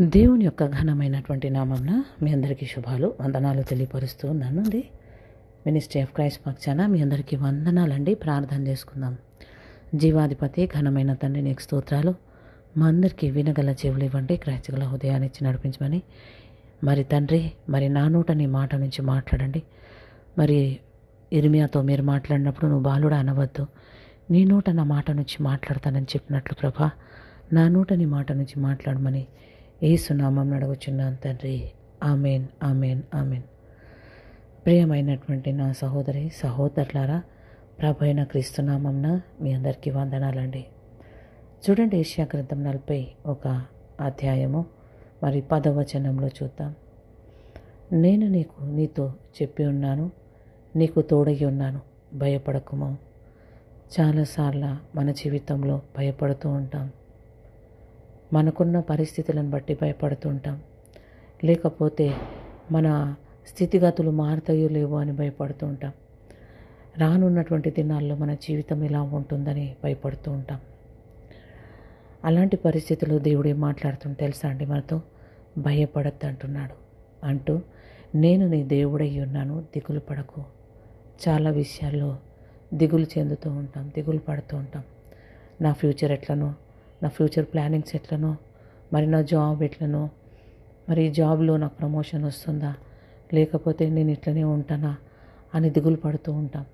దేవుని యొక్క ఘనమైనటువంటి నామంన మీ అందరికీ శుభాలు వందనాలు తెలియపరుస్తూ ఉన్నాను అండి మినిస్ట్రీ ఆఫ్ క్రైస్ట్ పక్షాన మీ అందరికీ వందనాలండి. ప్రార్థన చేసుకుందాం. జీవాధిపతి ఘనమైన తండ్రి నీకు స్తోత్రాలు. మా అందరికీ వినగల చెవులు ఇవ్వండి. క్రైస్తగల హృదయాన్ని ఇచ్చి నడిపించమని. మరి తండ్రి మరి నా నోట నీ మాట నుంచి మాట్లాడండి. మరి ఇరిమియాతో మీరు మాట్లాడినప్పుడు నువ్వు బాలుడా అనవద్దు. నీ నోట నా మాట నుంచి మాట్లాడతానని చెప్పినట్లు ప్రభా నా నోట నీ మాట నుంచి మాట్లాడమని. ఏసునామం అడుగుచున్నాను తండ్రి. Amen amen amen. ప్రియమైనటువంటి నా సహోదరి సహోదరులారా ప్రభైన క్రీస్తునామంన మీ అందరికీ వందనాలండి. చూడండి ఏషియా గ్రంథం నలభై ఒక అధ్యాయము మరి పదవచనంలో చూద్దాం. నేను నీకు నీతో చెప్పి ఉన్నాను నీకు తోడగి ఉన్నాను భయపడకుము. చాలాసార్లు మన జీవితంలో భయపడుతూ ఉంటాం. మనకున్న పరిస్థితులను బట్టి భయపడుతుంటాం. లేకపోతే మన స్థితిగతులు మారుతాయో లేవో అని భయపడుతూ ఉంటాం రానున్నటువంటి దినాల్లో మన జీవితం ఎలా ఉంటుందని భయపడుతూ ఉంటాం అలాంటి పరిస్థితుల్లో దేవుడే మాట్లాడుతుంది తెలుసా అండి మనతో? భయపడద్దు అంటున్నాడు అంటూ నేను నీ దేవుడై ఉన్నాను దిగులు పడకు. చాలా విషయాల్లో దిగులు చెందుతూ ఉంటాం దిగులు పడుతూ ఉంటాం. నా ఫ్యూచర్ ఎట్లనో నా ఫ్యూచర్ ప్లానింగ్స్ ఎట్లనో మరి నా జాబ్ ఎట్లనో మరి జాబ్లో నాకు ప్రమోషన్ వస్తుందా? లేకపోతే నేను ఇట్లనే ఉంటానా అని దిగులు పడుతూ ఉంటాం.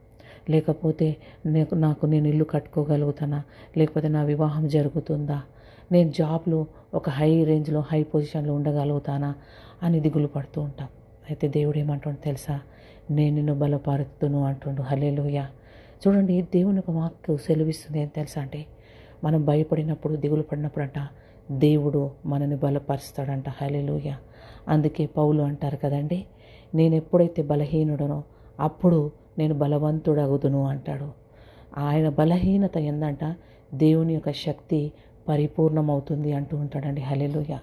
లేకపోతే నేను నాకు నేను ఇల్లు కట్టుకోగలుగుతానా? లేకపోతే నా వివాహం జరుగుతుందా? నేను జాబ్లో ఒక హై రేంజ్లో హై పొజిషన్లో ఉండగలుగుతానా అని దిగులు పడుతూ ఉంటాం. అయితే దేవుడు ఏమంటుండు తెలుసా? నేను నిన్ను బలపరుతును అంటుండు. హలేలుయ చూడండి దేవుని ఒక వాక్కు సెలవిస్తుంది. ఏం తెలుసా అంటే మనం భయపడినప్పుడు దిగులు పడినప్పుడు అంట దేవుడు మనని బలపరుస్తాడంట. హలెలుయ అందుకే పౌలు అంటారు కదండి నేను ఎప్పుడైతే బలహీనుడనో అప్పుడు నేను బలవంతుడగుదును అంటాడు. ఆయన బలహీనత ఏందంట దేవుని యొక్క శక్తి పరిపూర్ణమవుతుంది అంటూ ఉంటాడండి. హలెలుయ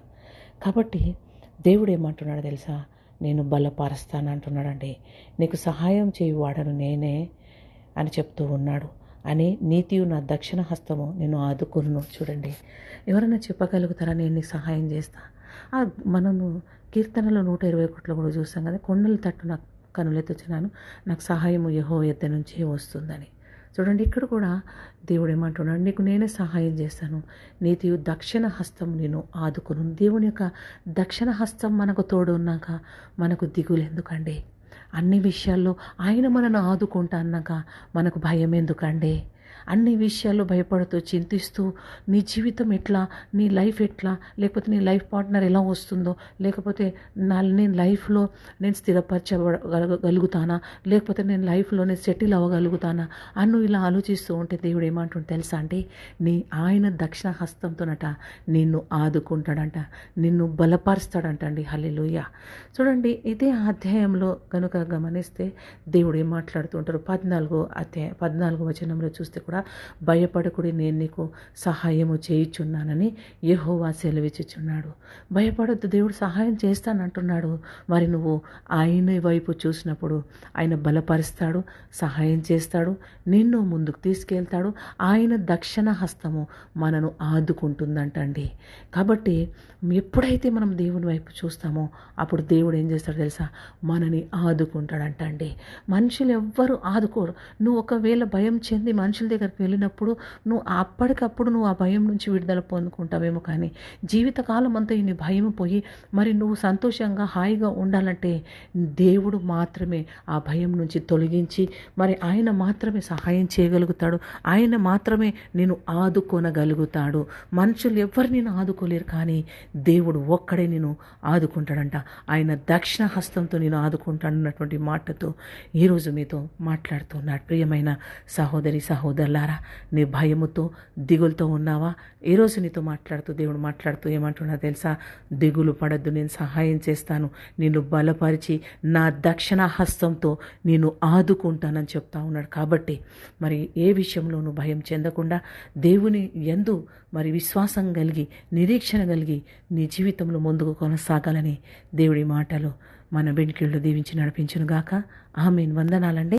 కాబట్టి దేవుడు ఏమంటున్నాడు తెలుసా? నేను బలపరుస్తాను అంటున్నాడండి. నీకు సహాయం చేయువాడను నేనే అని చెప్తూ ఉన్నాడు. అని నీతియు నా దక్షిణ హస్తము నేను ఆదుకును. చూడండి. ఎవరైనా చెప్పగలుగుతారా నేను నీకు సహాయం చేస్తా? ఆ మనము కీర్తనలో నూట ఇరవై ఒకటిలో కూడా చూస్తాం కదా కొండలు తట్టు నాకు కనులెత్తుచున్నాను నాకు సహాయము యహో ఎద్ద నుంచి వస్తుందని. చూడండి ఇక్కడ కూడా దేవుడు ఏమంటున్నాడు నీకు నేనే సహాయం చేస్తాను నీతియు దక్షిణ హస్తం నేను ఆదుకును. దేవుని యొక్క దక్షిణ హస్తం మనకు తోడు ఉన్నాక మనకు దిగులు ఎందుకండి అన్ని విషయాల్లో ఆయన మనను ఆదుకుంటా అన్నాక మనకు భయం ఎందుకండి అన్ని విషయాల్లో భయపడుతూ చింతిస్తూ నీ జీవితం ఎట్లా నీ లైఫ్ ఎట్లా లేకపోతే నీ లైఫ్ పార్ట్నర్ ఎలా వస్తుందో లేకపోతే నా నేను లైఫ్లో నేను స్థిరపరచగలుగుతానా లేకపోతే నేను లైఫ్లో నేను సెటిల్ అవ్వగలుగుతానా అని నువ్వు ఇలా ఆలోచిస్తూ ఉంటే దేవుడు ఏమంటుంటే తెలుసా అంటే నీ ఆయన దక్షిణ హస్తంతోనట నిన్ను ఆదుకుంటాడంట నిన్ను బలపరుస్తాడంట అండి హల్లెలూయ. చూడండి ఇదే అధ్యాయంలో కనుక గమనిస్తే దేవుడు ఏం మాట్లాడుతుంటారు పద్నాలుగో అధ్యాయం పద్నాలుగో వచనంలో చూస్తే కూడా భయపడకుడి నేను నీకు సహాయము చేయుచున్నానని యహోవా సెలవిచ్చుచున్నాడు. భయపడొద్దు దేవుడు సహాయం చేస్తానంటున్నాడు. మరి నువ్వు ఆయన వైపు చూసినప్పుడు ఆయన బలపరుస్తాడు సహాయం చేస్తాడు నిన్ను ముందుకు తీసుకెళ్తాడు ఆయన దక్షిణ హస్తము మనను ఆదుకుంటుందంటండి. కాబట్టి ఎప్పుడైతే మనం దేవుని వైపు చూస్తామో అప్పుడు దేవుడు ఏం చేస్తాడు తెలుసా? మనని ఆదుకుంటాడంటండి. మనుషులు ఎవ్వరు ఆదుకోరు. నువ్వు ఒకవేళ భయం చెంది మనుషులు దగ్గరికి వెళ్ళినప్పుడు నువ్వు అప్పటికప్పుడు నువ్వు ఆ భయం నుంచి విడుదల పొందుకుంటావేమో కానీ జీవితకాలం అంతా నీ భయం పోయి మరి నువ్వు సంతోషంగా హాయిగా ఉండాలంటే దేవుడు మాత్రమే ఆ భయం నుంచి తొలగించి మరి ఆయన మాత్రమే సహాయం చేయగలుగుతాడు. ఆయన మాత్రమే నేను ఆదుకోనగలుగుతాడు. మనుషులు ఎవ్వరు నేను ఆదుకోలేరు కానీ దేవుడు ఒక్కడే నేను ఆదుకుంటాడంట. ఆయన దక్షిణ హస్తంతో నేను ఆదుకుంటానన్నటువంటి మాటతో ఈరోజు మీతో మాట్లాడుతున్నాడు. ప్రియమైన సహోదరి సహోదరులారా నీ భయముతో దిగులతో ఉన్నావా ఈరోజు నీతో మాట్లాడుతూ దేవుడు మాట్లాడుతూ ఏమంటున్నా తెలుసా దిగులు పడద్దు నేను సహాయం చేస్తాను నిన్ను బలపరిచి నా దక్షిణ హస్తంతో నేను ఆదుకుంటానని చెప్తా ఉన్నాడు కాబట్టి మరి ఏ విషయంలోనూ భయం చెందకుండా దేవుని ఎందు మరి విశ్వాసం కలిగి నిరీక్షణ కలిగి నీ జీవితంలో ముందుకు కొనసాగాలని దేవుడి మాటలు మన బెంకిళ్ళు దీవించి నడిపించునుగాక ఆమె వందనాలండి